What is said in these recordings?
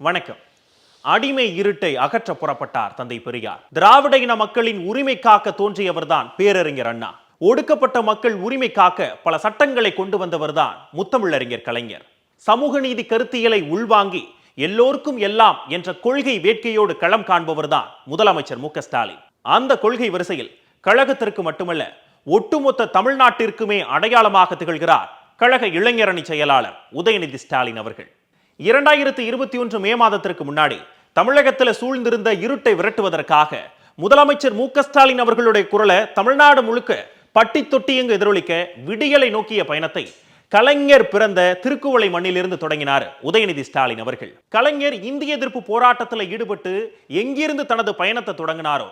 வணக்கம். அடிமை இருட்டை அகற்ற புறப்பட்டார் தந்தை பெரியார். திராவிட இன மக்களின் உரிமை காக்க தோன்றியவர்தான் பேரறிஞர் அண்ணா. ஒடுக்கப்பட்ட மக்கள் உரிமை காக்க பல சட்டங்களை கொண்டு வந்தவர்தான் முத்தமிழறிஞர் கலைஞர். சமூக நீதி கருத்தியலை உள்வாங்கி எல்லோருக்கும் எல்லாம் என்ற கொள்கை வேட்கையோடு களம் காண்பவர்தான் முதலமைச்சர் மு ஸ்டாலின். அந்த கொள்கை வரிசையில் கழகத்திற்கு மட்டுமல்ல ஒட்டுமொத்த தமிழ்நாட்டிற்குமே அடையாளமாக திகழ்கிறார் கழக இளைஞரணி செயலாளர் உதயநிதி ஸ்டாலின் அவர்கள். இரண்டாயிரத்தி இருபத்தி ஒன்று மே மாதத்திற்கு முன்னாடி தமிழகத்தில் சூழ்ந்திருந்த இருட்டை விரட்டுவதற்காக முதலமைச்சர் மு ஸ்டாலின் அவர்களுடைய குரலை தமிழ்நாடு முழுக்க பட்டி தொட்டி எங்கு எதிரொலிக்க விடியலை நோக்கிய பயணத்தை கலைஞர் பிறந்த திருக்குவளை மண்ணிலிருந்து தொடங்கினார் உதயநிதி ஸ்டாலின் அவர்கள். கலைஞர் இந்திய எதிர்ப்பு போராட்டத்தில் ஈடுபட்டு எங்கிருந்து தனது பயணத்தை தொடங்கினாரோ?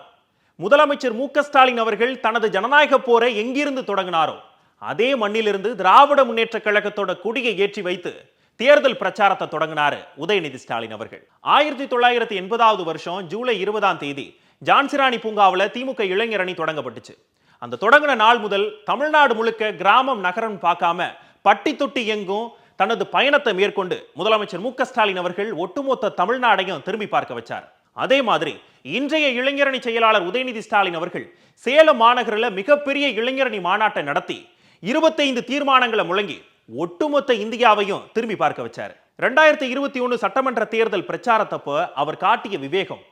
முதலமைச்சர் மு ஸ்டாலின் அவர்கள் தனது ஜனநாயக போரை எங்கிருந்து தொடங்கினாரோ? அதே மண்ணிலிருந்து திராவிட முன்னேற்ற கழகத்தோட கொடியை ஏற்றி வைத்து தேர்தல் பிரச்சாரத்தை தொடங்கினாரு உதயநிதி ஸ்டாலின் அவர்கள். ஆயிரத்தி தொள்ளாயிரத்தி எண்பதாவது வருஷம் ஜூலை இருபதாம் தேதி ஜான்சிராணி பூங்காவில் திமுக இளைஞர் அணி தொடங்கப்பட்டுச்சு. அந்த தொடங்கின நாள் முதல் தமிழ்நாடு முழுக்க கிராமம் நகரம் பார்க்காம பட்டி தொட்டி எங்கும் தனது பயணத்தை மேற்கொண்டு முதலமைச்சர் மு ஸ்டாலின் அவர்கள் ஒட்டுமொத்த தமிழ்நாடையும் திரும்பி பார்க்க வச்சார். அதே மாதிரி இன்றைய இளைஞரணி செயலாளர் உதயநிதி ஸ்டாலின் அவர்கள் சேலம் மாநகரில் மிகப்பெரிய இளைஞரணி மாநாட்டை நடத்தி இருபத்தைந்து தீர்மானங்களை முழங்கி ஒட்டுமொத்த இந்தியாவையும் திரும்பி பார்க்க வச்சார். ரெண்டாயிரத்தி இருபத்தி ஒன்று சட்டமன்ற தேர்தல் பிரச்சாரத்தப்போ அவர் காட்டிய விவேகம்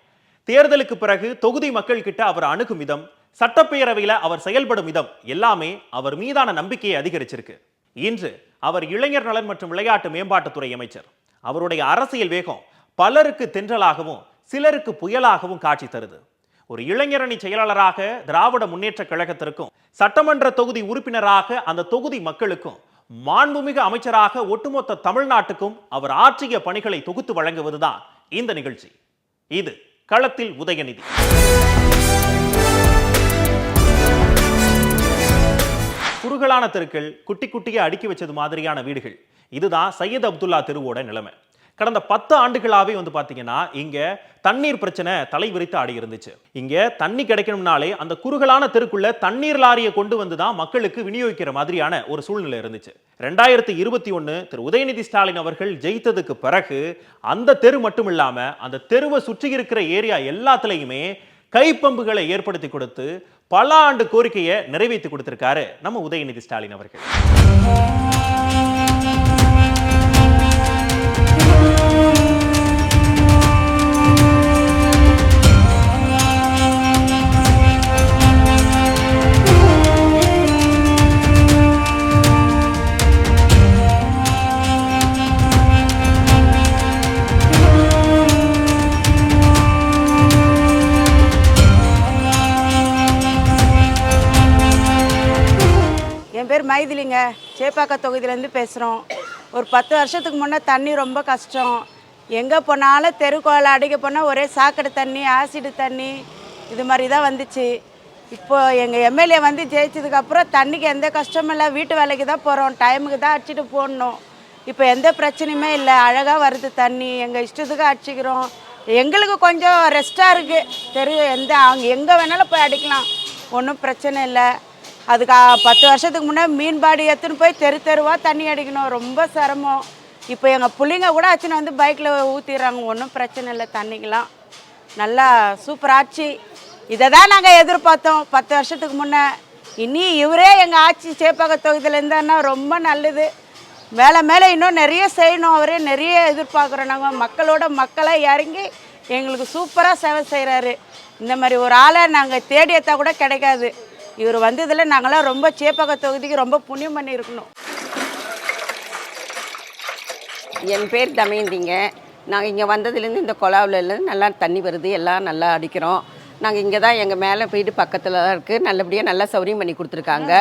தேர்தலுக்கு பிறகு தொகுதி மக்கள் கிட்ட அவர் அணுகும் விதம் சட்டப்பேரவையில் அவர் செயல்படும் விதம் எல்லாமே அவர் மீதான நம்பிக்கையை அதிகரிச்சிருக்கு. இன்று அவர் இளைஞர் நலன் மற்றும் விளையாட்டு மேம்பாட்டுத்துறை அமைச்சர். அவருடைய அரசியல் வேகம் பலருக்கு தென்றலாகவும் சிலருக்கு புயலாகவும் காட்சி தருது. ஒரு இளைஞரணி செயலாளராக திராவிட முன்னேற்ற கழகத்திற்கும் சட்டமன்ற தொகுதி உறுப்பினராக அந்த தொகுதி மக்களுக்கும் மாண்புமிகு அமைச்சராக ஒட்டுமொத்த தமிழ்நாட்டுக்கும் அவர் ஆற்றிய பணிகளை தொகுத்து வழங்குவதுதான் இந்த நிகழ்ச்சி. இது களத்தில் உதயநிதி. குறுகலான தெருக்கள் குட்டி குட்டியை அடுக்கி வச்சது மாதிரியான வீடுகள். இதுதான் சையத் அப்துல்லா தெருவோட நிலைமை. கடந்த பத்து ஆண்டுகளாவே வந்து பார்த்தீங்கன்னா இங்க தண்ணீர் பிரச்சனை தலை விரித்து ஆடி இருந்துச்சு. இங்கே தண்ணி கிடைக்கணும்னாலே அந்த குறுகலான தெருக்குள்ள தண்ணீர் லாரியை கொண்டு வந்து தான் மக்களுக்கு விநியோகிக்கிற மாதிரியான ஒரு சூழ்நிலை இருந்துச்சு. ரெண்டாயிரத்தி இருபத்தி ஒன்று திரு உதயநிதி ஸ்டாலின் அவர்கள் ஜெயித்ததுக்கு பிறகு அந்த தெரு மட்டும் இல்லாம அந்த தெருவை சுற்றி இருக்கிற ஏரியா எல்லாத்துலேயுமே கைப்பம்புகளை ஏற்படுத்தி கொடுத்து பல ஆண்டு கோரிக்கையை நிறைவேற்றி கொடுத்திருக்காரு நம்ம உதயநிதி ஸ்டாலின் அவர்கள். பேர் மைதிலிங்க. சேப்பாக்க தொகுதியிலேருந்து பேசுகிறோம் ஒரு பத்து வருஷத்துக்கு முன்னே தண்ணி ரொம்ப கஷ்டம். எங்கே போனாலும் தெருக்கோலை அடிக்க போனால் ஒரே சாக்கடை தண்ணி ஆசிடு தண்ணி இது மாதிரி தான் வந்துச்சு. இப்போது எங்கள் எம்எல்ஏ வந்து ஜெயிச்சதுக்கப்புறம் தண்ணிக்கு எந்த கஷ்டமும் இல்லை. வீட்டு வேலைக்கு தான் போகிறோம் டைமுக்கு தான் அடிச்சுட்டு போடணும். இப்போ எந்த பிரச்சனையுமே இல்லை. அழகாக வருது தண்ணி. எங்கள் இஷ்டத்துக்கு அடிச்சிக்கிறோம். எங்களுக்கு கொஞ்சம் ரெஸ்ட்டாக இருக்குது தெரு எந்த அவங்க எங்கே வேணாலும் போய் அடிக்கலாம். ஒன்றும் பிரச்சனை இல்லை. அதுக்கு பத்து வருஷத்துக்கு முன்னே மீன்பாடி எடுத்துன்னு போய் தெரு தெருவாக தண்ணி அடிக்கணும். ரொம்ப சிரமம். இப்போ எங்கள் பிள்ளைங்க கூட ஆச்சுன்னு வந்து பைக்கில் ஊற்றிடுறாங்க ஒன்றும் பிரச்சனை இல்லை. தண்ணிக்கெலாம் நல்லா சூப்பர் ஆட்சி இதை தான் நாங்கள் எதிர்பார்த்தோம். பத்து வருஷத்துக்கு முன்னே. இனி இவரே எங்கள் ஆட்சி சேப்பாக்க தொகுதியில் இருந்தாருன்னா ரொம்ப நல்லது. மேலே மேலே இன்னும் நிறைய செய்யணும். அவரே நிறைய எதிர்பார்க்குறோம். நாங்கள் மக்களோட மக்களாக இறங்கி எங்களுக்கு சூப்பராக சேவை செய்கிறாரு இந்த மாதிரி ஒரு ஆளை நாங்கள் தேடி எடுத்தா கூட கிடைக்காது. இவர் வந்ததில் நாங்களாம் ரொம்ப சேப்பாக்க தொகுதிக்கு ரொம்ப புண்ணியம் பண்ணியிருக்கணும். என் பேர் தமயந்திங்க. நாங்கள் இங்கே வந்ததுலேருந்து இந்த குழாவிலேருந்து நல்லா தண்ணி வருது எல்லாம் நல்லா அடிக்கிறோம். நாங்கள் இங்கே தான் எங்கள் மேலே வீடு பக்கத்தில் தான் இருக்குது நல்லபடியாக நல்லா சௌரியம் பண்ணி கொடுத்துருக்காங்க.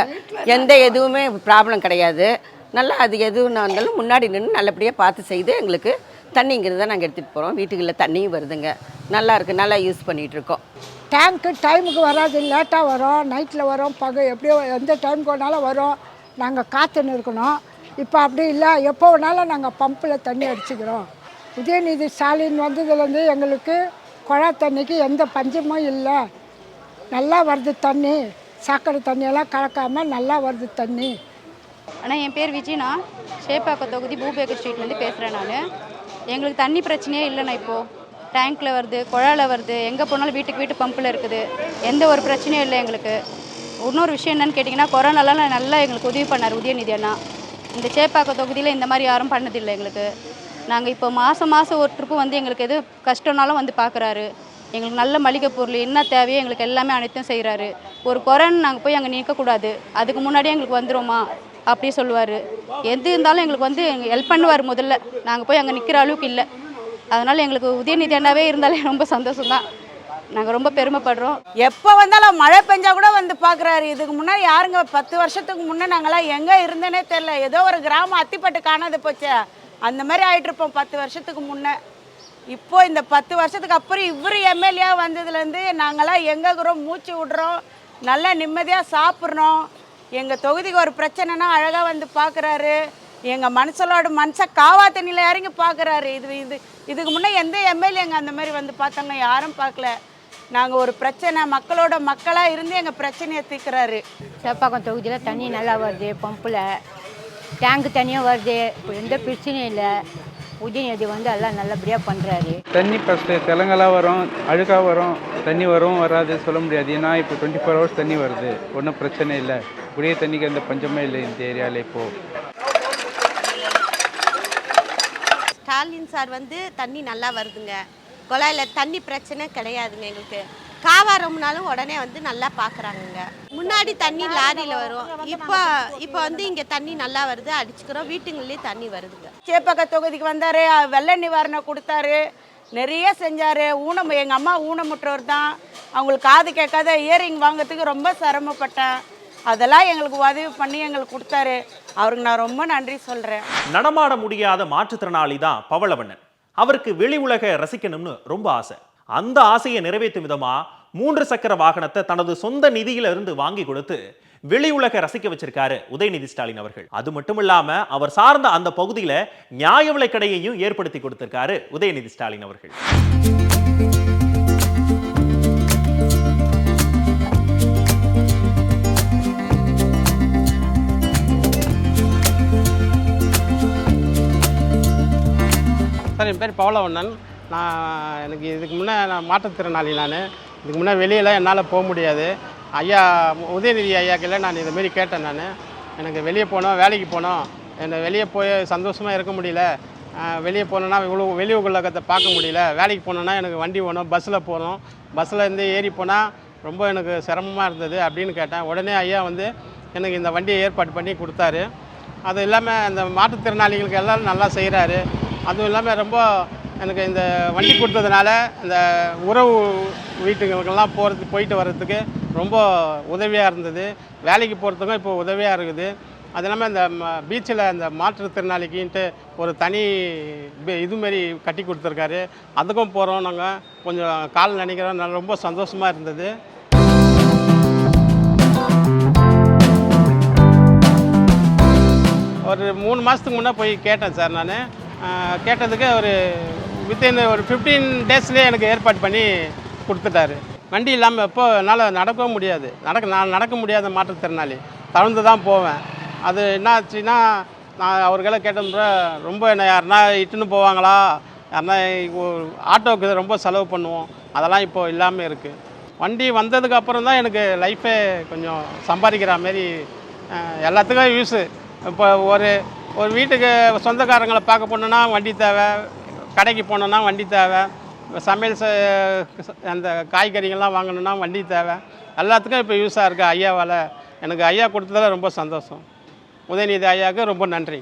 எந்த எதுவுமே ப்ராப்ளம் கிடையாது. நல்லா அது எதுவும் இருந்தாலும் முன்னாடி நின்று நல்லபடியாக பார்த்து செய்து எங்களுக்கு தண்ணிங்கிறது தான் நாங்கள் எடுத்துகிட்டு போகிறோம் வீட்டுகளில் தண்ணியும் வருதுங்க. நல்லா இருக்குது நல்லா யூஸ் பண்ணிகிட்டு இருக்கோம். டேங்க்கு டைமுக்கு வராது. லேட்டாக வரும். நைட்டில் வரும். பகல் எப்படியோ எந்த டைமுக்கு வேணாலும் வரும். நாங்கள் காத்துன்னு இருக்கணும். இப்போ அப்படி இல்லை. எப்போ வேணாலும் நாங்கள் பம்பில் தண்ணி அடிச்சுக்கிறோம். உதயநிதி ஸ்டாலின் வந்ததுலேருந்து எங்களுக்கு குழா தண்ணிக்கு எந்த பஞ்சமும் இல்லை. நல்லா வருது தண்ணி. சாக்கடை தண்ணியெல்லாம் கலக்காமல் நல்லா வருது தண்ணி. அண்ணா என் பேர் விஜினா ஷேப்பாக்கம் தொகுதி பூபேக்கர் ஸ்ட்ரீட்லேருந்து பேசுகிறேன் நான். எங்களுக்கு தண்ணி பிரச்சனையே இல்லைண்ணா இப்போது டேங்க்கில் வருது குழாயில் வருது எங்கே போனாலும் வீட்டுக்கு வீட்டு பம்பில் இருக்குது. எந்த ஒரு பிரச்சனையும் இல்லை எங்களுக்கு. இன்னொரு விஷயம் என்னன்னு கேட்டிங்கன்னா கொரோனாலாம் நல்லா எங்களுக்கு உதவி பண்ணார் உதயநிதி அண்ணா. இந்த சேப்பாக்கம் தொகுதியில் இந்த மாதிரி யாரும் பண்ணதில்லை எங்களுக்கு. நாங்கள் இப்போ மாதம் மாதம் ஒரு ட்ரிப்பு வந்து எங்களுக்கு எது கஷ்டம்னாலும் வந்து பார்க்குறாரு எங்களுக்கு நல்ல மளிகை பொருள் என்ன தேவையோ எங்களுக்கு எல்லாமே அனைத்தும் செய்கிறாரு ஒரு குறைன்னு நாங்கள் போய் அங்கே நிற்கக்கூடாது அதுக்கு முன்னாடியே எங்களுக்கு வந்துடுமா அப்படி சொல்லுவார். எது இருந்தாலும் எங்களுக்கு வந்து ஹெல்ப் பண்ணுவார் முதல்ல. நாங்கள் போய் அங்கே நிற்கிற அளவுக்கு இல்லை. அதனால் எங்களுக்கு உதயநிதி அண்ணாவே இருந்தாலே ரொம்ப சந்தோஷம்தான். நாங்கள் ரொம்ப பெருமைப்படுறோம். எப்போ வந்தாலும் மழை பெஞ்சா கூட வந்து பார்க்குறாரு இதுக்கு முன்னாடி யாருங்க பத்து வருஷத்துக்கு முன்னே நாங்களாம் எங்கே இருந்தேனே தெரில ஏதோ ஒரு கிராமம் அத்திப்பட்டு காணாது போச்சே. அந்த மாதிரி ஆகிட்ருப்போம் இருப்போம் பத்து வருஷத்துக்கு முன்னே. இப்போ இந்த பத்து வருஷத்துக்கு அப்புறம் இவர் எம்எல்ஏ வந்ததுலேருந்து நாங்களாம் எங்கே இருக்கிறோம்? மூச்சு விடுறோம். நல்லா நிம்மதியாக சாப்பிட்றோம் எங்கள் தொகுதிக்கு ஒரு பிரச்சனைனா அழகாக வந்து பார்க்குறாரு எங்கள் மனசலோட மனசை காவா தண்ணியில் இறங்கி பார்க்குறாரு இது இது இதுக்கு முன்னே எந்த எம்எல்ஏங்க அந்த மாதிரி வந்து பார்த்தாங்க யாரும் பார்க்கல. நாங்கள் ஒரு பிரச்சனை மக்களோட மக்களாக இருந்து எங்கள் பிரச்சனையை தீர்க்குறாரு. சேப்பாக்கம் தொகுதியில் தண்ணி நல்லா வருது பம்பில். டேங்கு தண்ணியும் வருது. எந்த பிரச்சனையும் இல்லை. உதயநிதி வந்து எல்லாம் நல்லபடியாக பண்ணுறாரு தண்ணி ஃபஸ்ட்டு தெலங்கெல்லாம் வரும் அழுக்காக வரும் தண்ணி வரும் வராது சொல்ல முடியாது. ஏன்னா இப்போ டுவெண்ட்டி ஃபோர் ஹவர்ஸ் தண்ணி வருது. ஒன்றும் பிரச்சனை இல்லை. குடிய தண்ணிக்கு எந்த பஞ்சமே இல்லை இந்த ஏரியாவில் இப்போது ஸ்டாலின் சார் வந்து தண்ணி நல்லா வருதுங்க. குழாயில் தண்ணி பிரச்சனை கிடையாதுங்க எங்களுக்கு. காவாரம்னாலும் உடனே வந்து நல்லா பார்க்குறாங்கங்க. முன்னாடி தண்ணி லாரியில் வரும். இப்போ இப்போ வந்து இங்கே தண்ணி நல்லா வருது. அடிச்சுக்கிறோம். வீட்டுங்கள்லேயே தண்ணி வருதுங்க. சேப்பாக்க தொகுதிக்கு வந்தார். வெள்ள நிவாரணம் கொடுத்தாரு. நிறைய செஞ்சார். ஊனம் எங்கள் அம்மா ஊனமுற்றவர் தான். அவங்களுக்கு காது கேட்காத இயரிங் வாங்குறதுக்கு ரொம்ப சிரமப்பட்டேன். அதெல்லாம் எங்களுக்கு உதவி பண்ணி எங்களுக்கு கொடுத்தாரு. அவருக்கு நான் ரொம்ப நன்றி சொல்கிறேன் நடமாட முடியாத மாற்றுத்திறனாளி தான் பவளவண்ணன். அவருக்கு வெளி உலக ரசிக்கணும்னு ரொம்ப ஆசை. அந்த ஆசையை நிறைவேற்றும் விதமா மூன்று சக்கர வாகனத்தை தனது சொந்த நிதியில இருந்து வாங்கி கொடுத்து வெளி உலக ரசிக்க வச்சிருக்காரு உதயநிதி ஸ்டாலின் அவர்கள். அது மட்டும் இல்லாம அவர் சார்ந்த அந்த பகுதியில நியாய விலைக் கடையையும் ஏற்படுத்தி கொடுத்திருக்காரு உதயநிதி ஸ்டாலின் அவர்கள். சார் என் பேர் பவளவண்ணன். நான் எனக்கு இதுக்கு முன்னே நான் மாற்றுத்திறனாளி நான். இதுக்கு முன்னே வெளியில் என்னால் போக முடியாது. ஐயா உதயநிதி ஐயாக்கெல்லாம் நான் இதுமாரி கேட்டேன் நான். எனக்கு வெளியே போனோம் வேலைக்கு போனோம். என்னை வெளியே போய் சந்தோஷமாக இருக்க முடியல. வெளியே போனோன்னா இவ்வளோ வெளி உலகத்தை பார்க்க முடியல. வேலைக்கு போனோன்னா எனக்கு வண்டி வேணும் பஸ்ஸில் போகணும். பஸ்ஸில் இருந்து ஏறி போனால் ரொம்ப எனக்கு சிரமமாக இருந்தது அப்படின்னு கேட்டேன். உடனே ஐயா வந்து எனக்கு இந்த வண்டியை ஏற்பாடு பண்ணி கொடுத்தாரு. அது இல்லாமல் இந்த மாற்றுத்திறனாளிகளுக்கு எல்லாம் நல்லா செய்கிறாரு அதுவும் இல்லாமல் ரொம்ப எனக்கு இந்த வண்டி கொடுத்ததுனால இந்த உறவு வீட்டுகளுக்கெல்லாம் போகிறது போயிட்டு வர்றதுக்கு ரொம்ப உதவியாக இருந்தது. வேலைக்கு போகிறதுக்கும் இப்போ உதவியாக இருக்குது. அது இல்லாமல் இந்த பீச்சில் இந்த மாற்றுத்திறனாளிக்குன்ட்டு ஒரு தனி இதுமாரி கட்டி கொடுத்துருக்காரு. அதுக்கும் போகிறோம் நாங்கள் கொஞ்சம் கால் நினைக்கிறோம். நான் ரொம்ப சந்தோஷமாக இருந்தது. ஒரு மூணு மாதத்துக்கு முன்னே போய் கேட்டேன் சார் நான். கேட்டதுக்கு ஒரு வித்தின் ஒரு ஃபிஃப்டீன் டேஸ்லேயே எனக்கு ஏற்பாடு பண்ணி கொடுத்துட்டாரு. வண்டி இல்லாமல் இப்போ என்னால் நடக்கவும் முடியாது. நடக்க நான் நடக்க முடியாத மாற்றுத்திறனாளி. தளர்ந்து தான் போவேன். அது என்ன ஆச்சுன்னா நான் அவர்களை கேட்டோம்னா ரொம்ப என்ன யாருன்னா இட்டுன்னு போவாங்களா? யாருன்னா ஆட்டோவுக்கு ரொம்ப செலவு பண்ணுவோம். அதெல்லாம் இப்போது இல்லாமல் இருக்குது வண்டி வந்ததுக்கு அப்புறம் தான் எனக்கு லைஃபே கொஞ்சம் சம்பாதிக்கிற மாரி எல்லாத்துக்கும் யூஸு இப்போ ஒரு ஒரு வீட்டுக்கு சொந்தக்காரங்களை பார்க்க போனோன்னா வண்டி தேவை. கடைக்கு போனோன்னா வண்டி தேவை. சமையல் அந்த காய்கறிகள்லாம் வாங்கணுன்னா வண்டி தேவை. எல்லாத்துக்கும் இப்போ யூஸாக இருக்குது ஐயாவால். எனக்கு ஐயா கொடுத்ததில் ரொம்ப சந்தோஷம். உதயநிதி ஐயாவுக்கு ரொம்ப நன்றி.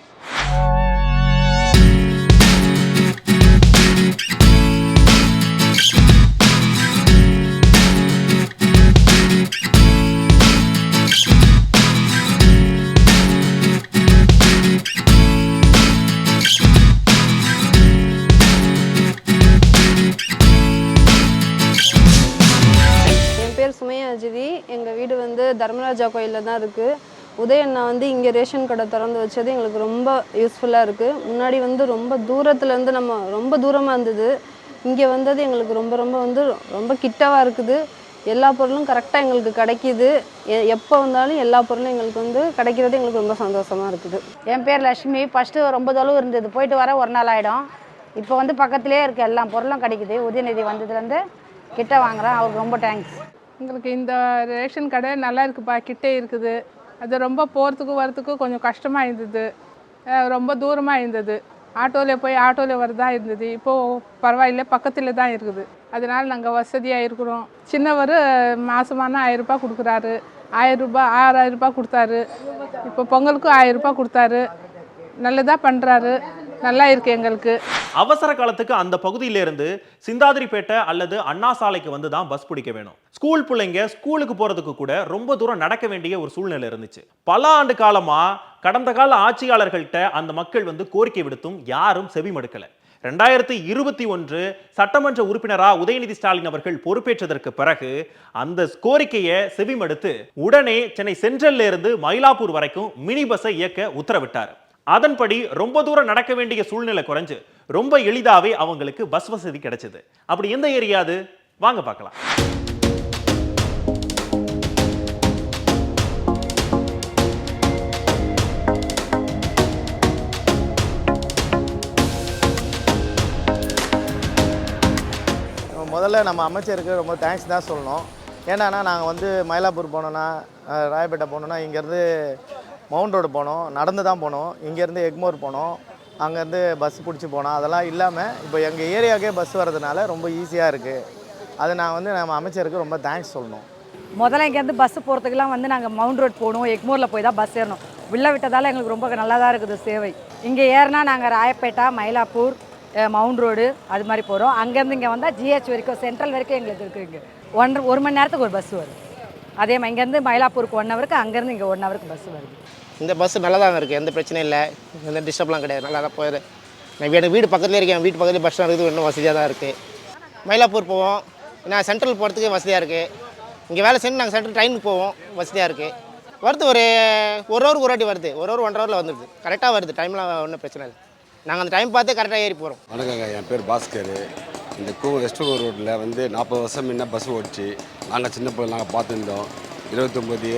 தர்மராஜா கோயிலில் தான் இருக்குது உதயண்ணா வந்து இங்கே ரேஷன் கடை திறந்து வச்சது எங்களுக்கு ரொம்ப யூஸ்ஃபுல்லாக இருக்குது முன்னாடி வந்து ரொம்ப தூரத்துலேருந்து நம்ம ரொம்ப தூரமாக இருந்தது. இங்கே வந்தது எங்களுக்கு ரொம்ப ரொம்ப வந்து ரொம்ப கிட்டவாக இருக்குது. எல்லா பொருளும் கரெக்டாக எங்களுக்கு கிடைக்கிது. எ- எப்போ வந்தாலும் எல்லா பொருளும் எங்களுக்கு வந்து கிடைக்கிறது எங்களுக்கு ரொம்ப சந்தோஷமாக இருக்குது. என் பேர் லக்ஷ்மி ஃபஸ்ட்டு ரொம்ப தொலைவு இருந்தது. போயிட்டு வர ஒரு நாள் ஆகிடும் இப்போ வந்து பக்கத்துலேயே இருக்க. எல்லா பொருளும் கிடைக்குது. உதயநிதி வந்ததுலேருந்து கிட்ட வாங்குகிறேன் அவருக்கு ரொம்ப தேங்க்ஸ் எங்களுக்கு இந்த ரேஷன் கடை நல்லா இருக்குப்பா கிட்டே இருக்குது. அது ரொம்ப போகிறதுக்கும் வரத்துக்கும் கொஞ்சம் கஷ்டமாக இருந்தது. ரொம்ப தூரமாக இருந்தது. ஆட்டோவில் போய் ஆட்டோவில் வரதா இருந்தது. இப்போது பரவாயில்ல பக்கத்தில் தான் இருக்குது. அதனால் நாங்கள் வசதியாக இருக்கிறோம். சின்னவர் மாதமான ஆயிரரூபா கொடுக்குறாரு. ஆயிரம் ஆறாயிரரூபா ஆறாயிரம் ரூபாய் கொடுத்தாரு. இப்போ பொங்கலுக்கும் ஆயிரரூபா கொடுத்தாரு. நல்லதாக பண்ணுறாரு நல்லா இருக்கு எங்களுக்கு. அவசர காலத்துக்கு அந்த பகுதியில இருந்து சிந்தாதிரிப்பேட்டை அல்லது அண்ணா சாலைக்கு வந்து தான் பஸ் பிடிக்க வேணும். ஸ்கூல் பிள்ளைங்க ஸ்கூலுக்கு போறதுக்கு கூட ரொம்ப தூரம் நடக்க வேண்டிய ஒரு சூழ்நிலை இருந்துச்சு. பல ஆண்டு காலமா கடந்த கால ஆட்சியாளர்கள்ட்ட அந்த மக்கள் வந்து கோரிக்கை விடுத்தும் யாரும் செவிமடுக்கல ரெண்டாயிரத்தி இருபத்தி ஒன்று சட்டமன்ற உறுப்பினரா உதயநிதி ஸ்டாலின் அவர்கள் பொறுப்பேற்றதற்கு பிறகு அந்த கோரிக்கையை செவிமடுத்து உடனே சென்னை சென்ட்ரல்ல இருந்து மயிலாப்பூர் வரைக்கும் மினி பஸ்ஸை இயக்க உத்தரவிட்டார். அதன்படி ரொம்ப தூரம் நடக்க வேண்டிய சூழ்நிலை குறைஞ்சு ரொம்ப எளிதாகவே அவங்களுக்கு பஸ் வசதி கிடைச்சது. அப்படி எந்த ஏரியா அது? வாங்க பார்க்கலாம். முதல்ல நம்ம அமைச்சருக்கு ரொம்ப தேங்க்ஸ் தான் சொல்லணும். ஏன்னா நாங்கள் வந்து மயிலாப்பூர் போனோன்னா ராயப்பேட்டை போனோன்னா இங்கேருந்து மவுண்ட் ரோடு போனோம் நடந்து தான் போனோம். இங்கேருந்து எக்மோர் போனோம். அங்கேருந்து பஸ் பிடிச்சி போனோம். அதெல்லாம் இல்லாமல் இப்போ எங்கள் ஏரியாவுக்கே பஸ் வர்றதுனால ரொம்ப ஈஸியாக இருக்குது அது நான் வந்து நம்ம அமைச்சருக்கு ரொம்ப தேங்க்ஸ் சொல்லணும். முதல்ல இங்கேருந்து பஸ் போகிறதுக்கெல்லாம் வந்து நாங்கள் மவுண்ட் ரோட் போகணும். எக்மூரில் போய் தான் பஸ் ஏறணும். உள்ளே விட்டதால் எங்களுக்கு ரொம்ப நல்லா தான் இருக்குது சேவை. இங்கே ஏறினா நாங்கள் ராயப்பேட்டா மயிலாப்பூர் மவுண்ட் ரோடு அது மாதிரி போகிறோம் அங்கேருந்து இங்கே வந்தால் ஜிஹெச் வரைக்கும் சென்ட்ரல் வரைக்கும் எங்களுக்கு இருக்குது இங்கே. ஒன்றரை ஒரு மணி நேரத்துக்கு ஒரு பஸ் வரும். அதே மாதிரி இங்கேருந்து மயிலாப்பூருக்கு ஒன் ஹவருக்கு அங்கேருந்து இங்கே ஒன் ஹவருக்கு பஸ் வருது. இந்த பஸ்ஸு நல்லா தான் இருக்குது எந்த பிரச்சனையும் இல்லை. எந்த டிஸ்டர்ப்லாம் கிடையாது. நல்லா தான் போயிடு நான் எனக்கு வீடு பக்கத்துலேயே இருக்கேன். வீட்டு பக்கத்துலேயே பஸ் ஸ்டாண்ட் இருக்குது. இன்னும் வசதியாக தான் இருக்குது மயிலாப்பூர் போவோம். நான் சென்ட்ரல் போகிறதுக்கு வசதியாக இருக்குது இங்கே வேலை செஞ்சு நாங்கள் சென்ட்ரல் ட்ரெயினுக்கு போவோம். வசதியாக இருக்குது வருது ஒரு ஒரு ஹவர் ஒரு வாட்டி வருது. ஒரு ஹவர் ஒன்றரை ஹவரில் வந்துடுது கரெக்டாக வருது. டைம்லாம் ஒன்றும் பிரச்சனை இல்லை. நாங்கள் அந்த டைம் பார்த்து கரெக்டாக ஏறி போகிறோம் வணக்கங்க. என் பேர் பாஸ்கர். இந்த கூ வெஸ்டூர் ரோட்டில் வந்து நாற்பது வருஷம் முன்ன பஸ் ஓடிச்சு. நாங்கள் சின்ன பிள்ளை நாங்கள் பார்த்துருந்தோம். இருபத்தொம்போது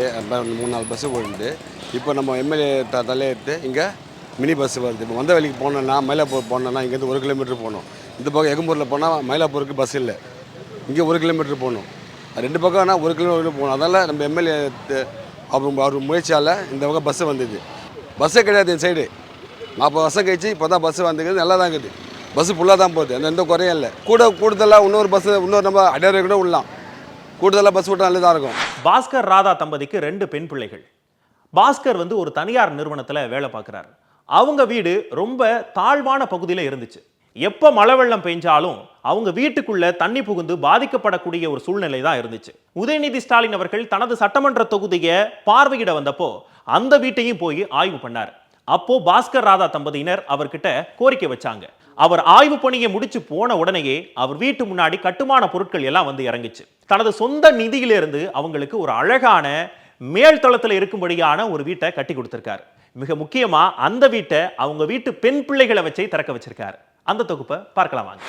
மூணு நாலு பஸ்ஸு ஓடிந்து இப்போ நம்ம எம்எல்ஏ த தலையெடுத்து இங்கே மினி பஸ் வருது. இப்போ வந்த வழிக்கு போனோன்னா மயிலாப்பூர் போனோன்னா இங்கேருந்து ஒரு கிலோமீட்டர் போகணும். இந்த பக்கம் எகம்பூரில் போனால் மயிலாப்பூருக்கு பஸ் இல்லை. இங்கே ஒரு கிலோமீட்டர் போகணும். ரெண்டு பக்கம் ஆனால் ஒரு கிலோமீட்டர் போகணும். அதனால் நம்ம எம்எல்ஏ அவர் அவர் முயற்சியால் இந்த பக்கம் பஸ்ஸு வந்தது. பஸ்ஸே கிடையாது என் சைடு நாற்பது வருஷம் கழிச்சு இப்போ தான் பஸ்ஸு வந்துக்குது நல்லா தான் இருக்குது. பஸ்ஸு ஃபுல்லாக தான் போகுது. அந்த எந்த குறையும் இல்லை. கூட கூடுதலாக இன்னொரு பஸ்ஸு இன்னொரு நம்ம அடையாறு கூட விடலாம். கூடுதலாக பஸ் விட்டால் நல்லதாக இருக்கும். பாஸ்கர் ராதா தம்பதிக்கு ரெண்டு பெண் பிள்ளைகள். பாஸ்கர் வந்து ஒரு தனியார் நிறுவனத்தில் வேலை பார்க்குறாரு. அவங்க வீடு ரொம்ப தாழ்வான பகுதியில் இருந்துச்சு. எப்போ மழை வெள்ளம் பெஞ்சாலும் அவங்க வீட்டுக்குள்ள தண்ணி புகுந்து பாதிக்கப்படக்கூடிய ஒரு சூழ்நிலை தான் இருந்துச்சு. உதயநிதி ஸ்டாலின் அவர்கள் தனது சட்டமன்ற தொகுதியை பார்வையிட வந்தப்போ அந்த வீட்டையும் போய் ஆய்வு பண்ணார். அப்போ பாஸ்கர் ராதா தம்பதியினர் அவர்கிட்ட கோரிக்கை வச்சாங்க. அவர் ஆய்வு பணியை முடிச்சு போன உடனேயே அவர் வீட்டு முன்னாடி கட்டுமான பொருட்கள் எல்லாம் வந்து இறங்குச்சு. தனது சொந்த நிதியிலிருந்து அவங்களுக்கு ஒரு அழகான மேல் தளத்தில் இருக்கும்படியான ஒரு வீட்டை கட்டி கொடுத்திருக்காரு. மிக முக்கியமா அந்த வீட்டை அவங்க வீட்டு பெண் பிள்ளைகளை வச்சே திறக்க வச்சிருக்காரு. அந்த தொகுப்பை பார்க்கலாம் வாங்க.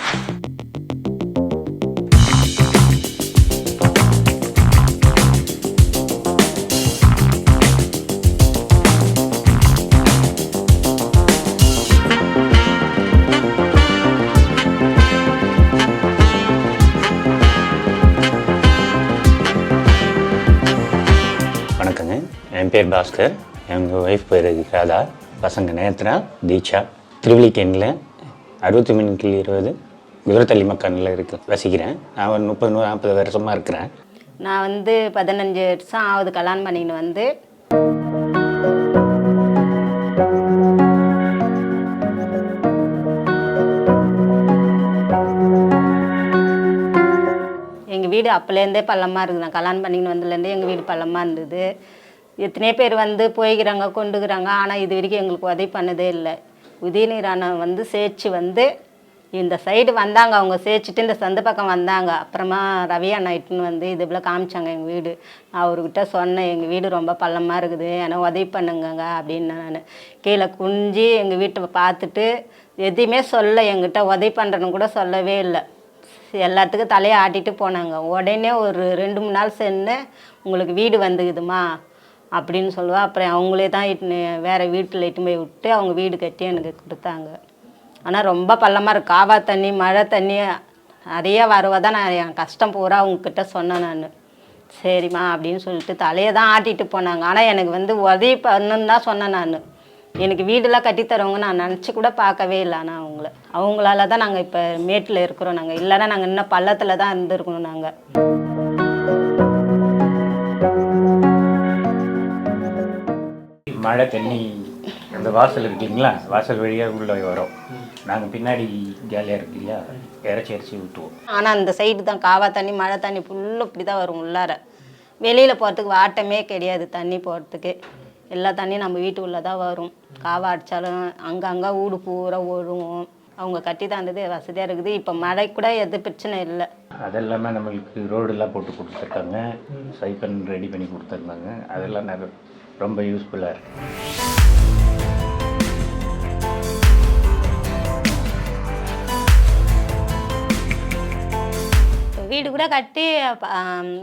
பேர் பாஸ்கர். எங்கள் ஒய்ஃப் பேர் ராதா. பசங்க நேத்ரா தீட்சா திருவள்ளிக்கேனில் அறுபத்தி மூணு கிலோ இருபது. குதிரத்தள்ளி மக்கனில் இருக்கு. வசிக்கிறேன். நான் ஒரு முப்பது நாற்பது வருஷமாக இருக்கிறேன். நான் வந்து பதினஞ்சு வருஷம் ஆகுது கல்யாணம் பண்ணின்னு வந்து. எங்கள் வீடு அப்போலேருந்தே பள்ளமாக இருக்குது நான் கல்யாணம் பண்ணின்னு வந்ததுலேருந்தே எங்கள் வீடு பள்ளமாக இருந்தது. எத்தனையோ பேர் வந்து போய்க்கிறாங்க கொண்டுக்கிறாங்க. ஆனால் இது வரைக்கும் எங்களுக்கு உதவி பண்ணதே இல்லை. உதயநீர் அண்ணன் வந்து சேர்ச்சி வந்து இந்த சைடு வந்தாங்க. அவங்க சேர்ச்சிட்டு இந்த சந்து பக்கம் வந்தாங்க. அப்புறமா ரவி அண்ணா இட்டுன்னு வந்து இது போல் காமிச்சாங்க எங்கள் வீடு. நான் அவர்கிட்ட சொன்னேன் எங்கள் வீடு ரொம்ப பள்ளமாக இருக்குது. ஏன்னா உதவி பண்ணுங்கங்க அப்படின்னு நான். கீழே குஞ்சு எங்கள் வீட்டை பார்த்துட்டு எதையுமே சொல்ல எங்கிட்ட உதவி பண்ணுறேன்னு கூட சொல்லவே இல்லை. எல்லாத்துக்கும் தலையை ஆட்டிட்டு போனாங்க. உடனே ஒரு ரெண்டு மூணு நாள் சென்று உங்களுக்கு வீடு வந்துக்குதுமா? அப்படின்னு சொல்லுவா. அப்புறம் அவங்களே தான் இட்டுன்னு வேறு வீட்டில் இட்டுன்னு போய் விட்டு அவங்க வீடு கட்டி எனக்கு கொடுத்தாங்க. ஆனால் ரொம்ப பள்ளமாக இருக்குது காவா தண்ணி மழை தண்ணி நிறைய வருவதான் நான் என் கஷ்டம் பூரா அவங்கக்கிட்ட சொன்னேன் நான். சரிம்மா அப்படின்னு சொல்லிட்டு தலையை தான் ஆட்டிகிட்டு போனாங்க. ஆனால் எனக்கு வந்து உதவி பண்ணுன்னு தான் சொன்னேன் நான். எனக்கு வீடெல்லாம் கட்டித்தரவங்க நான் நினச்சி கூட பார்க்கவே இல்லை. ஆனால் அவங்கள. அவங்களால தான் நாங்கள் இப்போ மேட்டில் இருக்கிறோம் நாங்கள் இல்லைன்னா நாங்கள் இன்னும் பள்ளத்தில் தான் இருந்திருக்கணும் நாங்கள் மழை தண்ணி அந்த வாசல் இருக்குங்களா வாசல் வழியாக உள்ளே வரும். நாங்கள் பின்னாடி ஜாலியாக இருக்கு இல்லையா? இறச்சி இறச்சி விட்டுவோம் ஆனால் அந்த சைடு தான். காவா தண்ணி மழை தண்ணி ஃபுல்லும் இப்படி தான் வரும் உள்ளார. வெளியில் போகிறதுக்கு வாட்டமே கிடையாது தண்ணி போகிறதுக்கு எல்லா தண்ணியும் நம்ம வீட்டு உள்ளே தான் வரும். காவா அடித்தாலும் அங்கங்கே ஊடு பூரா ஒழுகும். அவங்க கட்டி தந்தது வசதியாக இருக்குது. இப்போ மழை கூட எது பிரச்சனை இல்லை. அதெல்லாமே நம்மளுக்கு ரோடெல்லாம் போட்டு கொடுத்துருக்காங்க. சைப்பன் ரெடி பண்ணி கொடுத்துருந்தாங்க. அதெல்லாம் நிறைய ரொம்ப யூஸ்ஃபுல்லாக இருக்குது வீடு கூட கட்டி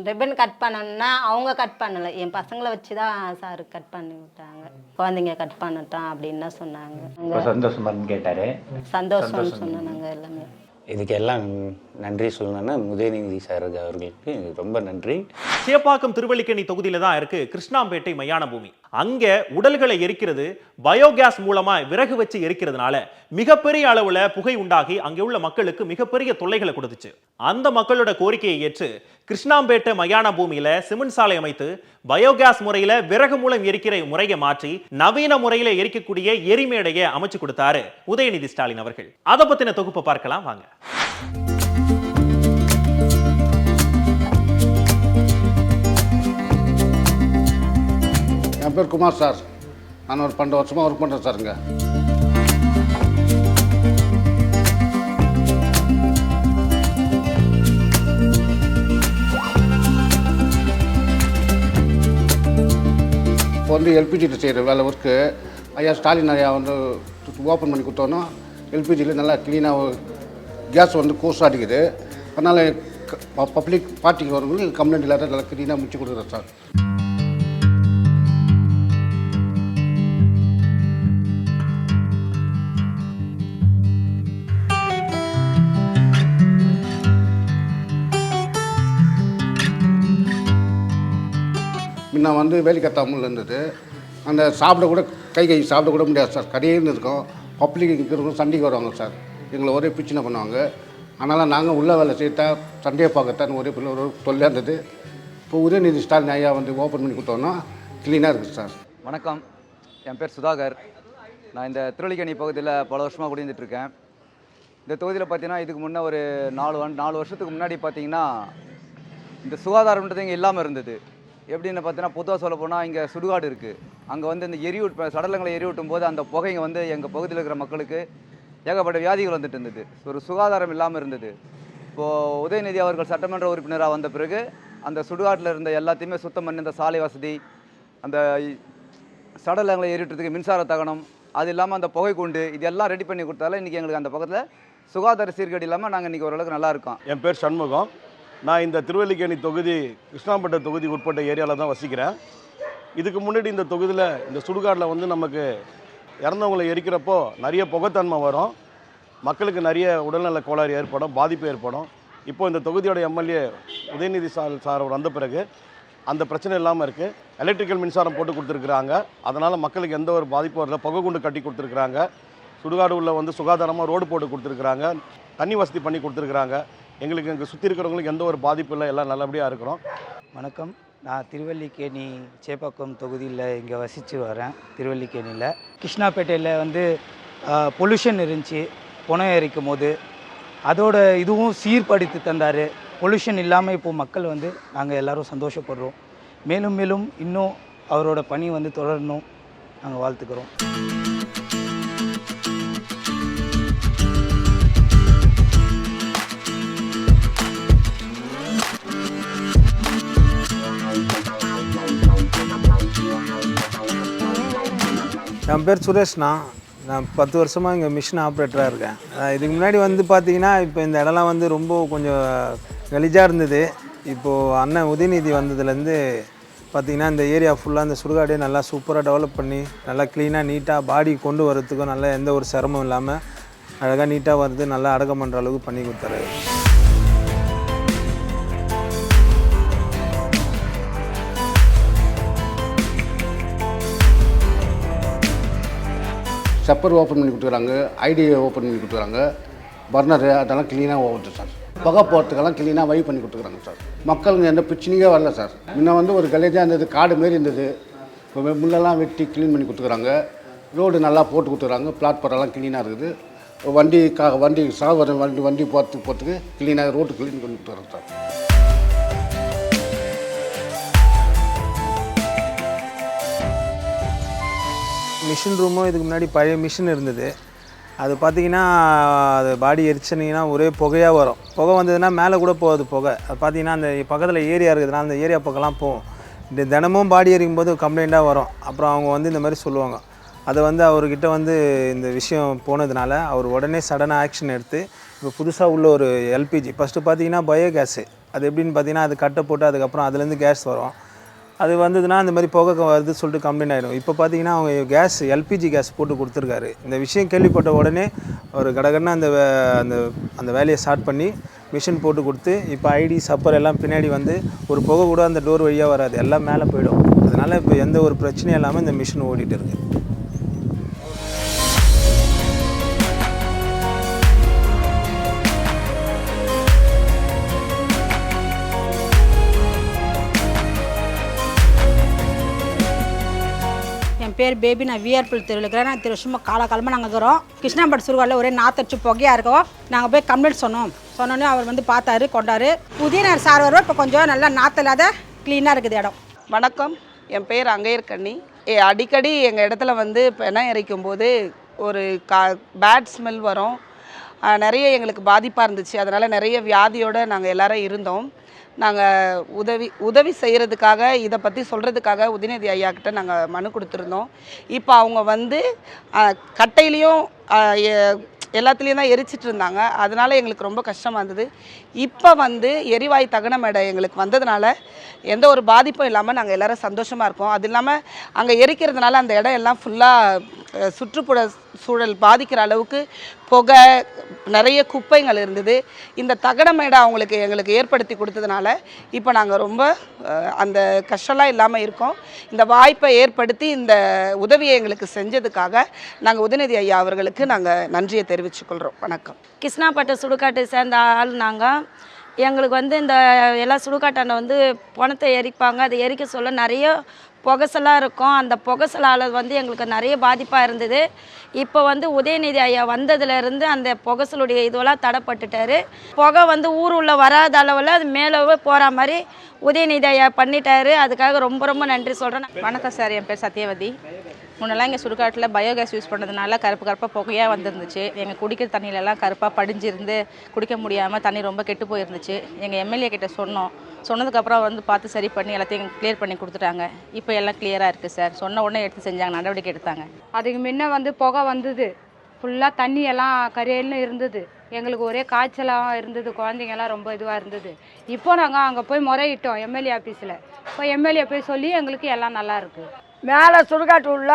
ரிப்பன் கட் பண்ணணும்னா அவங்க கட் பண்ணலை. என் பசங்களை வச்சு தான் சார் கட் பண்ணி விட்டாங்க. குழந்தைங்க கட் பண்ணட்டும் அப்படின்னு தான் சொன்னாங்க. இப்போ சந்தோஷமான்னு கேட்டார். சந்தோஷம்னு சொன்னோம் நாங்கள் எல்லாமே. இதுக்கெல்லாம் நன்றி சொல்லணும்னா உதயநிதி சார் அவர்களுக்கு ரொம்ப நன்றி. சேப்பாக்கம் திருவள்ளிக்கணி தொகுதியில தான் இருக்கு கிருஷ்ணாம்பேட்டை மயான பூமி. அங்க உடல்களை எரிக்கிறது பயோகேஸ் மூலமா விறகு வச்சு எரிக்கிறதுனால மிகப்பெரிய அளவுல புகை உண்டாகி அங்கே உள்ள மக்களுக்கு மிகப்பெரிய தொல்லைகளை கொடுத்துச்சு. அந்த மக்களோட கோரிக்கையை ஏற்று கிருஷ்ணாம்பேட்டை மயான பூமியில சிமெண்ட் சாலை அமைத்து பயோகேஸ் முறையில விறகு மூலம் எரிக்கிற முறையை மாற்றி நவீன முறையில எரிக்கக்கூடிய எரிமேடையை அமைச்சு கொடுத்தாரு உதயநிதி ஸ்டாலின் அவர்கள். அதை பத்தின தொகுப்பை பார்க்கலாம் வாங்க. என் பேர் குமார் சார். நான் ஒரு பன்னெண்டு வருஷமாக ஒர்க் பண்ணுறேன் சாருங்க. இப்போ வந்து எல்பிஜியில் செய்கிற வேலை ஒர்க்கு ஐயா ஸ்டாலின் ஐயா வந்து ஓப்பன் பண்ணி கொடுத்தோன்னா எல்பிஜியில் நல்லா க்ளீனாக கேஸ் வந்து கோர்ஸ் அடிக்குது. அதனால் பப்ளிக் பார்ட்டிக்கு வரவங்களுக்கு கம்ப்ளைண்ட் இல்லாத நல்லா க்ளீனாக முடிச்சு கொடுக்குறேன் சார். முன்ன வந்து வேலிக்கத்தாமல் இருந்தது. அந்த சாப்பிட கூட கை கை சாப்பிட கூட முடியாது சார். கடையே இருந்திருக்கோம் பப்ளிக் இருக்கிறவங்க சண்டைக்கு வருவாங்க சார். எங்களை ஒரே பிரச்சனை பண்ணுவாங்க. அதனால் நாங்கள் உள்ள வேலை செய்யத்தா சண்டையை பார்க்கத்தான் ஒரே பிள்ளை ஒரு தொல்லையாக இருந்தது. இப்போ உதயநிதி ஸ்டாலின் ஐயா வந்து ஓப்பன் பண்ணி கொடுத்தோன்னா க்ளீனாக இருக்குது சார். வணக்கம். என் பேர் சுதாகர். நான் இந்த திருவள்ளிக்கணி பகுதியில் பல வருஷமாக குடியிருந்துட்டு இந்த தொகுதியில் பார்த்தீங்கன்னா இதுக்கு முன்னே ஒரு நாலு நாலு வருஷத்துக்கு முன்னாடி பார்த்தீங்கன்னா இந்த சுகாதாரம்ன்றது இங்கே இல்லாமல் இருந்தது. எப்படின்னு பார்த்தீங்கன்னா பொதுவாக சொல்ல போனால் இங்கே சுடுகாடு இருக்குது அங்கே வந்து இந்த எரியூட் சடலங்களை எரியூட்டும் போது அந்த புகைங்க வந்து எங்கள் பகுதியில் இருக்கிற மக்களுக்கு ஏகப்பட்ட வியாதிகள் வந்துட்டு இருந்தது. ஒரு சுகாதாரம் இல்லாமல் இருந்தது. இப்போது உதயநிதி அவர்கள் சட்டமன்ற உறுப்பினராக வந்த பிறகு அந்த சுடுகாட்டில் இருந்த எல்லாத்தையுமே சுத்தம் பண்ணி இந்த சாலை வசதி அந்த சடலங்களை எரிட்டுறதுக்கு மின்சார தகனம் அது இல்லாமல் அந்த புகை குண்டு இதெல்லாம் ரெடி பண்ணி கொடுத்தால இன்றைக்கி எங்களுக்கு அந்த பக்கத்தில் சுகாதார சீர்கேடு இல்லாமல் நாங்கள் இன்றைக்கி ஓரளவுக்கு நல்லா இருக்கோம். என் பேர் சண்முகம். நான் இந்த திருவல்லிக்கேணி தொகுதி கிருஷ்ணாம்பேட்டை தொகுதி உட்பட்ட ஏரியாவில் தான் வசிக்கிறேன். இதுக்கு முன்னாடி இந்த தொகுதியில் இந்த சுடுகாட்டில் வந்து நமக்கு இறந்தவங்களை எரிக்கிறப்போ நிறைய புகைத்தன்மை வரும். மக்களுக்கு நிறைய உடல்நல கோளாறு ஏற்படும் பாதிப்பு ஏற்படும். இப்போ இந்த தொகுதியோட எம்எல்ஏ உதயநிதி சார் சார் வந்த பிறகு அந்த பிரச்சனை இல்லாமல் இருக்குது எலக்ட்ரிக்கல் மின்சாரம் போட்டு கொடுத்துருக்குறாங்க. அதனால் மக்களுக்கு எந்த ஒரு பாதிப்பும் வரல. புகை குண்டு கட்டி கொடுத்துருக்குறாங்க. சுடுகாடு உள்ள வந்து சுகாதாரமாக ரோடு போட்டு கொடுத்துருக்குறாங்க. தண்ணி வசதி பண்ணி கொடுத்துருக்குறாங்க. எங்களுக்கு இங்கே சுற்றி இருக்கிறவங்களுக்கு எந்த ஒரு பாதிப்பும் இல்லை எல்லாம் நல்லபடியாக இருக்கிறோம். வணக்கம். நான் திருவல்லிக்கேணி சேப்பாக்கம் தொகுதியில் இங்கே வசித்து வரேன் திருவல்லிக்கேணியில். கிருஷ்ணாப்பேட்டையில் வந்து பொல்யூஷன் இருந்துச்சு புனம் எரிக்கும் போது. அதோட இதுவும் சீர்படுத்தி தந்தார். பொல்யூஷன் இல்லாமல் இப்போது மக்கள் வந்து நாங்கள் எல்லோரும் சந்தோஷப்படுறோம். மேலும் மேலும் இன்னும் அவரோட பணி வந்து தொடரணும். நாங்கள் வாழ்த்துக்கிறோம். என் பேர் சுரேஷ்ணா நான் பத்து வருஷமாக இங்கே மிஷின் ஆப்ரேட்டராக இருக்கேன். இதுக்கு முன்னாடி வந்து பார்த்தீங்கன்னா இப்போ இந்த இடம்லாம் வந்து ரொம்ப கொஞ்சம் கலிஜாக இருந்தது. இப்போது அண்ணன் உதயநிதி வந்ததுலேருந்து பார்த்திங்கன்னா இந்த ஏரியா ஃபுல்லாக இந்த சுடுகாடே நல்லா சூப்பராக டெவலப் பண்ணி நல்லா க்ளீனாக நீட்டாக பாடி கொண்டு வரதுக்கும் நல்லா எந்த ஒரு சிரமம் இல்லாமல் அழகாக நீட்டாக வருது நல்லா அடக்கம் பண்ணுற அளவுக்கு பண்ணி கொடுத்தாரு. செப்பர் ஓப்பன் பண்ணி கொடுத்துக்குறாங்க ஐடி ஓப்பன் பண்ணி கொடுத்துக்குறாங்க. பர்னரு அதெல்லாம் க்ளீனாக ஓடுது சார். புகை போகிறதுக்கெல்லாம் க்ளீனாக வை பண்ணி கொடுத்துக்குறாங்க சார். மக்களுக்கு எந்த பிரச்சனையே வரல சார். முன்ன வந்து ஒரு கலேஜாக இருந்தது காடு மாரி இருந்தது. இப்போ முள்ளெல்லாம் வெட்டி க்ளீன் பண்ணி கொடுத்துக்குறாங்க. ரோடு நல்லா போட்டு கொடுத்துக்குறாங்க பிளாட்ஃபார்ம்லாம் க்ளீனாக இருக்குது. வண்டி கா வண்டி சாவர வண்டி வண்டி போகிறதுக்கு போகிறதுக்கு க்ளீனாக ரோட்டு க்ளீன் பண்ணி கொடுத்துக்குறாங்க சார். மிஷின் ரூமும் இதுக்கு முன்னாடி பழைய மிஷின் இருந்தது. அது பார்த்தீங்கன்னா அது பாடி எரிச்சுனிங்கன்னா ஒரே புகையாக வரும். புகை வந்ததுன்னா மேலே கூட போகாது புகை. அது பார்த்தீங்கன்னா அந்த பக்கத்தில் ஏரியா இருக்குதுன்னா அந்த ஏரியா பக்கம்லாம் போகும் இந்த தினமும் பாடி எரிக்கும் போது கம்ப்ளைண்ட்டாக வரும். அப்புறம் அவங்க வந்து இந்த மாதிரி சொல்லுவாங்க. அதை வந்து அவர்கிட்ட வந்து இந்த விஷயம் போனதுனால அவர் உடனே சடனாக ஆக்ஷன் எடுத்து இப்போ புதுசாக உள்ள ஒரு எல்பிஜி ஃபஸ்ட்டு பார்த்தீங்கன்னா பயோ கேஸு அது எப்படின்னு பார்த்தீங்கன்னா அது கட்டை போட்டு அதுக்கப்புறம் அதுலேருந்து கேஸ் வரும். அது வந்ததுன்னா இந்த மாதிரி புகை வருது சொல்லிட்டு கம்ப்ளைண்ட் ஆகிடும் இப்போ பார்த்தீங்கன்னா அவங்க கேஸ் எல்பிஜி கேஸ் போட்டு கொடுத்துருக்காரு. இந்த விஷயம் கேள்விப்பட்ட உடனே ஒரு கடகடனா அந்த வே- அந்த அந்த வேலையை ஸ்டார்ட் பண்ணி மிஷின் போட்டு கொடுத்து இப்போ ஐடி சப்பர் எல்லாம் பின்னாடி வந்து ஒரு புகை கூட அந்த டோர் வழியாக வராது. எல்லாம் மேலே போயிடும். அதனால் இப்போ எந்த ஒரு பிரச்சனையும் இல்லாமல் இந்த மிஷின் ஓடிட்டு இருக்குது பேர் பேபி நான் விஆர்பில் தெருவில் இருக்கிறேன். நான் திரு வருஷமாக காலகாலமாக நாங்கள் இருக்கிறோம். கிருஷ்ணாம்பட்டு சுருகாலில் ஒரே நாத்தடிச்சு புகையாக இருக்கோம். நாங்கள் போய் கம்ப்ளைண்ட் சொன்னோம். சொன்னோன்னே அவர் வந்து பார்த்தாரு கொண்டாரு. உதயநகர் சார் வருவோம் இப்போ கொஞ்சம் நல்லா நாற்று இல்லாத க்ளீனாக இருக்குது இடம். வணக்கம். என் பேர் அங்கையர்கண்ணி ஏ அடிக்கடி எங்கள் இடத்துல வந்து பெணம் இறைக்கும் போது ஒரு கா பேட் ஸ்மெல் வரும். நிறைய எங்களுக்கு பாதிப்பாக இருந்துச்சு. அதனால் நிறைய வியாதியோடு நாங்கள் எல்லாரும் இருந்தோம். நாங்கள் உதவி உதவி செய்கிறதுக்காக இதை பற்றி சொல்கிறதுக்காக உதயநிதி ஐயா கிட்ட நாங்கள் மனு கொடுத்துருந்தோம். இப்போ அவங்க வந்து கட்டையிலையும் எல்லாத்துலேயும் தான் எரிச்சிட்டு இருந்தாங்க. அதனால எங்களுக்கு ரொம்ப கஷ்டமாக இருந்தது. இப்போ வந்து எரிவாயு தகன மேடை எங்களுக்கு வந்ததுனால எந்த ஒரு பாதிப்பும் இல்லாமல் நாங்கள் எல்லோரும் சந்தோஷமாக இருக்கோம். அது இல்லாமல் அங்கே எரிக்கிறதுனால அந்த இடம் எல்லாம் ஃபுல்லாக சுற்றுப்புற சூழல் பாதிக்கிற அளவுக்கு புகை நிறைய குப்பைகள் இருந்தது. இந்த தகன மேடை அவங்களுக்கு எங்களுக்கு ஏற்படுத்தி கொடுத்ததுனால இப்போ நாங்கள் ரொம்ப அந்த கஷ்டம்லாம் இல்லாமல் இருக்கோம். இந்த வாய்ப்பை ஏற்படுத்தி இந்த உதவியை எங்களுக்கு செஞ்சதுக்காக நாங்கள் உதயநிதி ஐயா அவர்களுக்கு நாங்கள் நன்றியை தெரிவித்துக்கொள்கிறோம் வணக்கம். கிருஷ்ணாப்பட்ட சுடுகாட்டை சேர்ந்த ஆள் நாங்கள் எங்களுக்கு வந்து இந்த எல்லா சுடுகாட்டாண்ட வந்து பணத்தை எரிப்பாங்க. அதை எரிக்க சொல்ல நிறைய புகசலாக இருக்கும். அந்த புகசலால் வந்து எங்களுக்கு நிறைய பாதிப்பாக இருந்தது. இப்போ வந்து உதயநிதி ஐயா வந்ததுலேருந்து அந்த புகசலுடைய இதுவெல்லாம் தடைப்பட்டுட்டாரு. புகை வந்து ஊர் உள்ள வராத அளவில் அது மேலே போகிற மாதிரி உதயநிதி ஐயா பண்ணிட்டாரு. அதுக்காக ரொம்ப ரொம்ப நன்றி சொல்கிறேன் வணக்கம் சார். என் பேர் சத்யவதி. முன்னெல்லாம் இங்கே சுடுகாட்டில் பயோகேஸ் யூஸ் பண்ணதுனால கருப்பு கருப்பாக புகையாக வந்துருந்துச்சு. எங்கள் குடிக்கிற தண்ணியிலலாம் கருப்பாக படிஞ்சிருந்து குடிக்க முடியாமல் தண்ணி ரொம்ப கெட்டு போயிருந்துச்சு. எங்கள் எம்எல்ஏ கிட்டே சொன்னோம். சொன்னதுக்கப்புறம் வந்து பார்த்து சரி பண்ணி எல்லாத்தையும் கிளியர் பண்ணி கொடுத்துட்டாங்க. இப்போ எல்லாம் கிளியராக இருக்குது சார் சொன்ன உடனே எடுத்து செஞ்சாங்க நடவடிக்கை எடுத்தாங்க. அதுக்கு முன்ன வந்து புகை வந்தது. ஃபுல்லாக தண்ணி எல்லாம் கரையல்னு இருந்தது. எங்களுக்கு ஒரே காய்ச்சலாக இருந்தது. குழந்தைங்கெல்லாம் ரொம்ப இதுவாக இருந்தது. இப்போ நாங்கள் அங்கே போய் முறையிட்டோம் எம்எல்ஏ ஆஃபீஸில் இப்போ எம்எல்ஏ போய் சொல்லி எங்களுக்கு எல்லாம் நல்லா இருக்குது மேலே சுடுகாட்டு உள்ள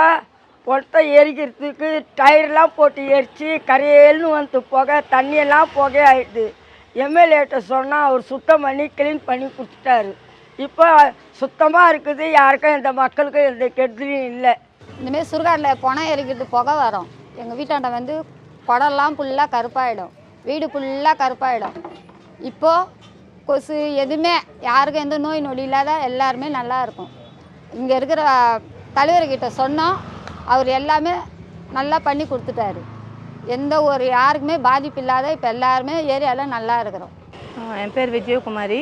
ஒருத்த எரிக்கிறதுக்கு டயர்லாம் போட்டு எரித்து கரையேல்னு வந்து புகை தண்ணியெல்லாம் புகையாயிடுது. எம்எல்ஏட்ட சொன்னால் அவர் சுத்தம் பண்ணி க்ளீன் பண்ணி கொடுத்துட்டாரு. இப்போ சுத்தமாக இருக்குது யாருக்கும் எந்த மக்களுக்கும் எந்த கெடுதலும் இல்லை. இந்தமாரி சுடுகாட்டில் பணம் எரிக்கிறது புகை வரும். எங்கள் வீட்டாண்ட வந்து குடம்லாம் ஃபுல்லாக கருப்பாயிடும். வீடு ஃபுல்லாக கருப்பாயிடும். இப்போது கொசு எதுவுமே யாருக்கும் எந்த நோய் நொடி இல்லாத எல்லாருமே நல்லா இருக்கும். இங்கே இருக்கிற தலைவர்கிட்ட சொன்னோம் அவர் எல்லாமே நல்லா பண்ணி கொடுத்துட்டாரு. எந்த ஒரு யாருக்குமே பாதிப்பு இல்லாத இப்போ எல்லாருமே ஏரியாவில் நல்லா இருக்கிறோம். என் பேர் விஜயகுமாரி.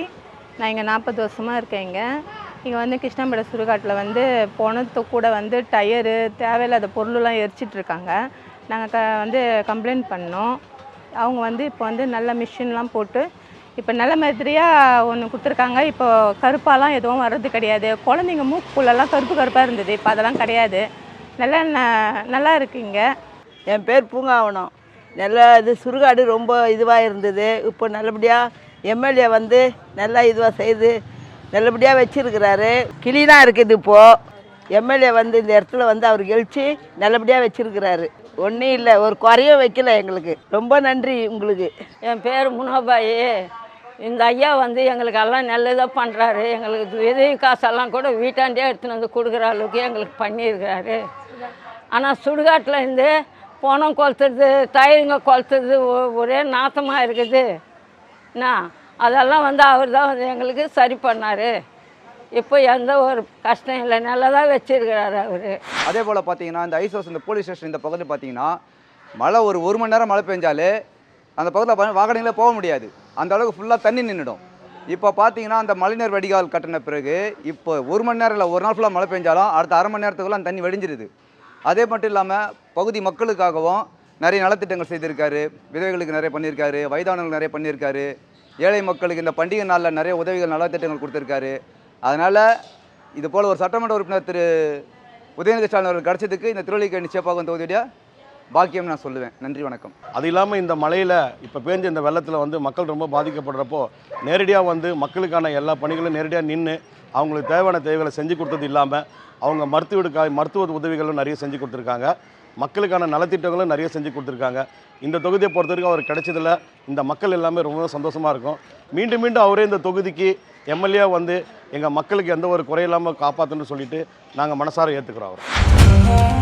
நான் இங்கே நாற்பது வருஷமாக இருக்கேன் இங்கே. இங்கே வந்து கிருஷ்ணம்பேட்டை சுடுகாட்டில் வந்து போனது கூட வந்து டயரு தேவையில்லாத பொருளெல்லாம் எரிச்சிட்ருக்காங்க நாங்கள் க வந்து கம்ப்ளைண்ட் பண்ணோம். அவங்க வந்து இப்போ வந்து நல்ல மிஷின்லாம் போட்டு இப்போ நல்ல மாதிரியாக ஒன்று கொடுத்துருக்காங்க. இப்போ கருப்பாலாம் எதுவும் வர்றது கிடையாது. குழந்தைங்க மூக்குள்ளெல்லாம் கருப்பு கருப்பாக இருந்தது. இப்போ அதெல்லாம் கிடையாது. நல்லா ந- நல்லா இருக்கு இங்கே. என் பேர் பூங்காவனம். நல்லா இது சுடுகாடு ரொம்ப இதுவாக இருந்தது. இப்போ நல்லபடியாக எம்எல்ஏ வந்து நல்லா இதுவாக செய்து நல்லபடியாக வச்சிருக்கிறாரு. கிளீனாக இருக்குது இப்போது எம்எல்ஏ வந்து இந்த இடத்துல வந்து அவர் கழிச்சு நல்லபடியாக வச்சிருக்கிறாரு. ஒன்றும் இல்லை. ஒரு குறையும் வைக்கல எங்களுக்கு. ரொம்ப நன்றி உங்களுக்கு. என் பேர் முனோபாயி. இந்த ஐயா வந்து எங்களுக்கு எல்லாம் நல்லதாக பண்ணுறாரு எங்களுக்கு உதவி காசெல்லாம் கூட வீட்டாண்டே எடுத்துன்னு வந்து கொடுக்குற அளவுக்கு எங்களுக்கு பண்ணியிருக்கிறாரு. ஆனால் சுடுகாட்டில் இருந்து பணம் கொளுத்துறது டயருங்க கொளுத்துறது ஒ- ஒரே நாத்தமாக இருக்குது. என்ன? அதெல்லாம் வந்து அவர் தான் வந்து எங்களுக்கு சரி பண்ணார். இப்போ எந்த ஒரு கஷ்டம் இல்லை. நல்லதாக வச்சுருக்கிறாரு அவர். அதே போல் பார்த்தீங்கன்னா இந்த ஐஸ் இந்த போலீஸ் ஸ்டேஷன் இந்த பக்கத்தில் பார்த்தீங்கன்னா மழை ஒரு ஒரு மணி நேரம் மழை பெஞ்சாலே அந்த பக்கத்தில் வாகனங்களே போக முடியாது. அந்த அளவுக்கு ஃபுல்லாக தண்ணி நின்றுடும் இப்போ பார்த்தீங்கன்னா அந்த மழைநீர் வடிகால் கட்டின பிறகு இப்போ ஒரு மணி நேரம் இல்லை ஒரு நாள் ஃபுல்லாக மழை பெஞ்சாலும் அடுத்த அரை மணி நேரத்துக்குள்ள அந்த தண்ணி வடிஞ்சிருது. அதே மட்டும் இல்லாமல் பகுதி மக்களுக்காகவும் நிறைய நலத்திட்டங்கள் செய்திருக்காரு. விதவைகளுக்கு நிறைய பண்ணியிருக்காரு. வயதானவர்களுக்கு நிறைய பண்ணியிருக்காரு. ஏழை மக்களுக்கு இந்த பண்டிகை நாளில் நிறைய உதவிகள் நலத்திட்டங்கள் கொடுத்துருக்காரு. அதனால் இது போல் ஒரு சட்டமன்ற உறுப்பினர் திரு. உதயநிதி ஸ்டாலின் அவர்கள் கிடச்சதுக்கு இந்த திருவள்ளிக்கேணி சேப்பாக்கம் தொகுதியுடைய பாக்கியம் நான் சொல்லுவேன். நன்றி வணக்கம். அது இல்லாமல் இந்த மலையில் இப்போ பேஞ்ச இந்த வெள்ளத்தில் வந்து மக்கள் ரொம்ப பாதிக்கப்படுறப்போ நேரடியாக வந்து மக்களுக்கான எல்லா பணிகளும் நேரடியாக நின்று அவங்களுக்கு தேவையான தேவைகளை செஞ்சு கொடுத்தது இல்லாமல் அவங்க மருத்துவ மருத்துவ உதவிகளும் நிறைய செஞ்சு கொடுத்துருக்காங்க. மக்களுக்கான நலத்திட்டங்களும் நிறைய செஞ்சு கொடுத்துருக்காங்க. இந்த தொகுதியை பொறுத்த வரைக்கும் அவர் கிடைச்சதில் இந்த மக்கள் எல்லாமே ரொம்ப சந்தோஷமாக இருக்கும். மீண்டும் மீண்டும் அவரே இந்த தொகுதிக்கு எம்எல்ஏ வந்து எங்கள் மக்களுக்கு எந்த ஒரு குறையில்லாமல் காப்பாற்றுன்னு சொல்லிட்டு நாங்கள் மனசார ஏற்றுக்கிறோம் அவர்.